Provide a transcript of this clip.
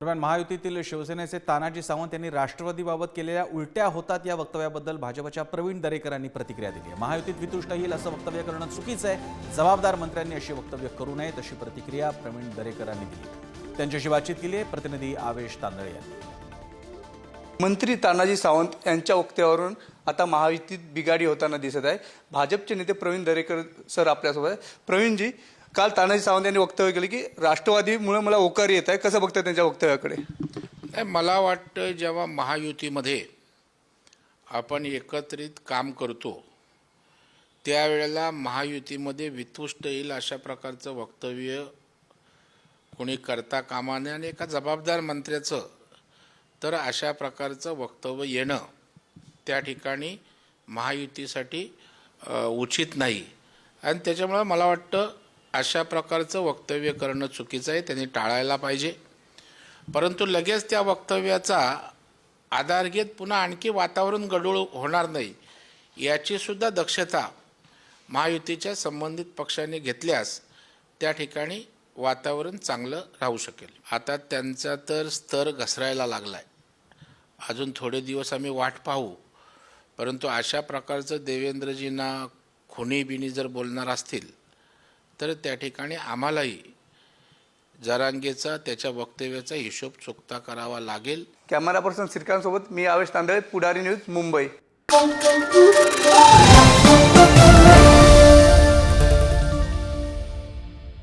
दरम्यान महायुतीतील शिवसेनेचे तानाजी सावंत यांनी राष्ट्रवादीबाबत केलेल्या उलट्या होतात या वक्तव्याबद्दल भाजपच्या प्रवीण दरेकरांनी प्रतिक्रिया दिली आहे. महायुतीत वितुष्ट येईल असं वक्तव्य करणं चुकीचं आहे. जबाबदार मंत्र्यांनी अशी वक्तव्य करू नये तशी प्रतिक्रिया प्रवीण दरेकरांनी दिली. त्यांच्याशी बातचीत केली आहे प्रतिनिधी आवेश तांदळे यांनी. मंत्री तानाजी सावंत यांच्या वक्तव्यावरून आता महायुतीत बिगाडी होताना दिसत आहे. भाजपचे नेते प्रवीण दरेकर सर आपल्यासोबत आहे प्रवीणजी काल तानाजी सावंत यांनी वक्तव्य केलं की राष्ट्रवादीमुळे मला ओकार येत आहे. कसं बघताय त्यांच्या वक्तव्याकडे? नाही मला वाटतं जेव्हा महायुतीमध्ये आपण एकत्रित काम करतो त्यावेळेला महायुतीमध्ये वितुष्ट येईल अशा प्रकारचं वक्तव्य कोणी करता कामा नये आणि एका जबाबदार मंत्र्याचं तर अशा प्रकारचं वक्तव्य येणं त्या ठिकाणी महायुतीसाठी उचित नाही. आणि त्याच्यामुळं मला वाटतं अशा प्रकारचं वक्तव्य करणं चुकीचं आहे त्यांनी टाळायला पाहिजे. परंतु लगेच त्या वक्तव्याचा आधार घेत पुन्हा आणखी वातावरण गडूळ होणार नाही याचीसुद्धा दक्षता महायुतीच्या संबंधित पक्षाने घेतल्यास त्या ठिकाणी वातावरण चांगलं राहू शकेल. आता त्यांचा तर स्तर घसरायला लागला आहे अजून थोडे दिवस आम्ही वाट पाहू. परंतु अशा प्रकारचं देवेंद्रजींना खुनी जर बोलणार असतील तर त्या ठिकाणी आम्हालाही जरांगेचा त्याच्या वक्तव्याचा हिशोब चुकता करावा लागेल. कॅमेरा पर्सन श्रीकांत सोबत मी आवेश तांदळे पुढारी न्यूज मुंबई.